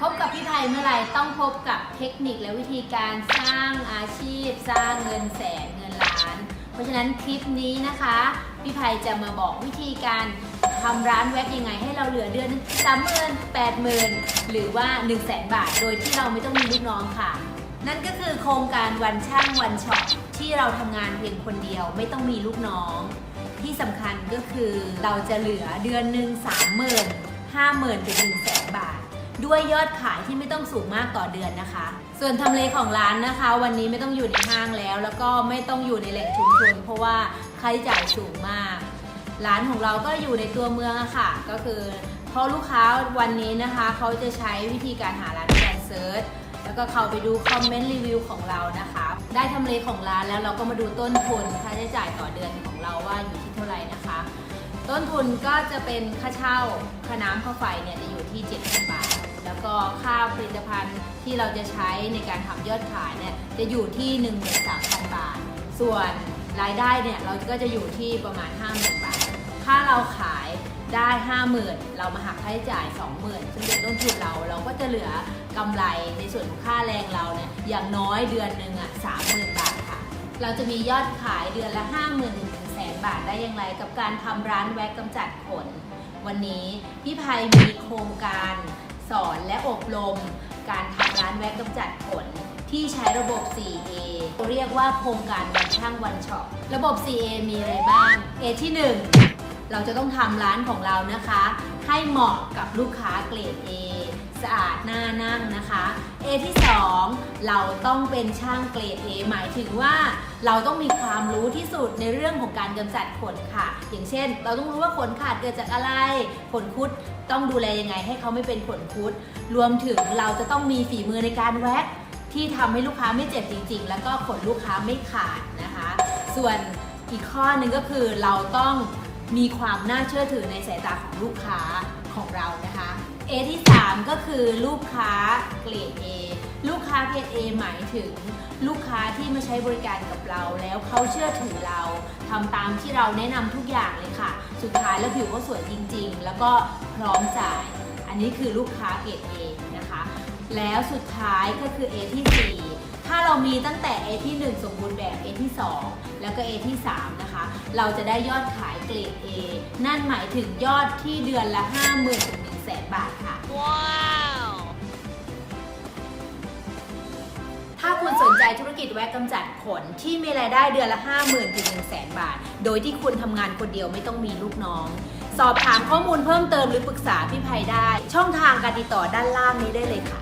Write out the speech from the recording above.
พบกับพี่ไทยเมื่อไหร่ต้องพบกับเทคนิคและวิธีการสร้างอาชีพ สร้างเงินแสนเงินล้าน เพราะฉะนั้นคลิปนี้นะคะ พี่ไพจะมาบอกวิธีการทำร้านเว็บยังไงให้เราเหลือเดือนสามหมื่นแปดหมื่นหรือว่า1นึ่งแสนบาท โดยที่เราไม่ต้องมีลูกน้องค่ะ นั่นก็คือโครงการวันช่างวันช็อปที่เราทำงานเพียงคนเดียวไม่ต้องมีลูกน้อง ที่สำคัญก็คือเราจะเหลือเดือนหนึ่งสามหมื่นห้าหมื่นถึงหนึ่งแสนบาท ด้วยยอดขายที่ไม่ต้องสูงมากต่อเดือนนะคะ ส่วนทำเลของร้านนะคะ วันนี้ไม่ต้องอยู่ในห้างแล้ว แล้วก็ไม่ต้องอยู่ในแหล่งชุมชนเพราะว่าค่าใช้จ่ายสูงมากร้านของเราก็อยู่ในตัวเมืองอะค่ะ ก็คือเพราะลูกค้าวันนี้นะคะเขาจะใช้วิธีการหาร้านการเซิร์ชแล้วก็เข้าไปดูคอมเมนต์รีวิวของเรานะคะ ได้ทำเลของร้านแล้วเราก็มาดูต้นทุนค่าใช้จ่ายต่อเดือนของเราว่าอยู่ที่เท่าไหร่นะคะ ต้นทุนก็จะเป็นค่าเช่าค่าน้ำค่าไฟเนี่ยจะอยู่ที่7,000บาท แล้วก็ค่าผลิตภัณฑ์ที่เราจะใช้ในการทำยอดขายเนี่ยจะอยู่ที่13,000บาท ส่วนรายได้เนี่ยเราก็จะอยู่ที่ประมาณ 50,000 บาท ถ้าเราขายได้ 50,000 เรามาหักค่าใช้จ่าย 20,000 ซึ่งเป็นต้นทุนเราเราก็จะเหลือกำไรในส่วนของค่าแรงเราเนี่ยอย่างน้อยเดือนหนึ่งอะ30,000 บาทค่ะ เราจะมียอดขายเดือนละ 50,000ถึง1แสนบาทได้อย่างไร กับการทำร้านแว็กกำจัดขน วันนี้พี่ภัยมีโครงการ สอนและอบรม การทำร้านแว็กกำจัดขนที่ใช้ระบบ 4A เรียกว่าโครงการวันช่างวันช็อประบบ 4A มีอะไรบ้าง A ที่ 1 เราจะต้องทำร้านของเรานะคะ ให้เหมาะกับลูกค้าเกรด A สะอาดน่านั่งนะคะ A ที่ 2 เราต้องเป็นช่างเกรด A หมายถึงว่าเราต้องมีความรู้ที่สุดในเรื่องของการกำจัดขนค่ะ อย่างเช่น เราต้องรู้ว่าขนขาดเกิดจากอะไร ขนคุดต้องดูแลยังไงให้เขาไม่เป็นขนคุด รวมถึงเราจะต้องมีฝีมือในการแว็กที่ทำให้ลูกค้าไม่เจ็บจริง ๆ แล้วก็ขนลูกค้าไม่ขาดนะคะ ส่วนอีกข้อหนึ่งก็คือเราต้อง มีความน่าเชื่อถือในสายตาของลูกค้าของเรานะคะ A ที่ 3 ก็คือลูกค้าเกรด A ลูกค้าเกรด A หมายถึงลูกค้าที่มาใช้บริการกับเราแล้วเขาเชื่อถือเราทำตามที่เราแนะนำทุกอย่างเลยค่ะ สุดท้ายแล้วผิวเขาสวยจริง ๆ แล้วก็พร้อมจ่าย อันนี้คือลูกค้าเกรด A นะคะ แล้วสุดท้ายก็คือ A ที่ 4 ถ้าเรามีตั้งแต่ A ที่ 1 สมบูรณ์แบบ A ที่ 2 แล้วก็ A ที่ 3 นะคะ เราจะได้ยอดขายเกรด A นั่นหมายถึงยอดที่เดือนละ 50,000ถึง1แสนบาทค่ะถ้าคุณสนใจธุรกิจแว็กกำจัดขนที่มีรายได้เดือนละ 50,000ถึง1 0 0 0 0 0บาท โดยที่คุณทำงานคนเดียวไม่ต้องมีลูกน้อง สอบถามข้อมูลเพิ่มเติมหรือปรึกษาพี่ภัยได้ ช่องทางการติดต่อด้านล่างนี้ได้เลยค่ะ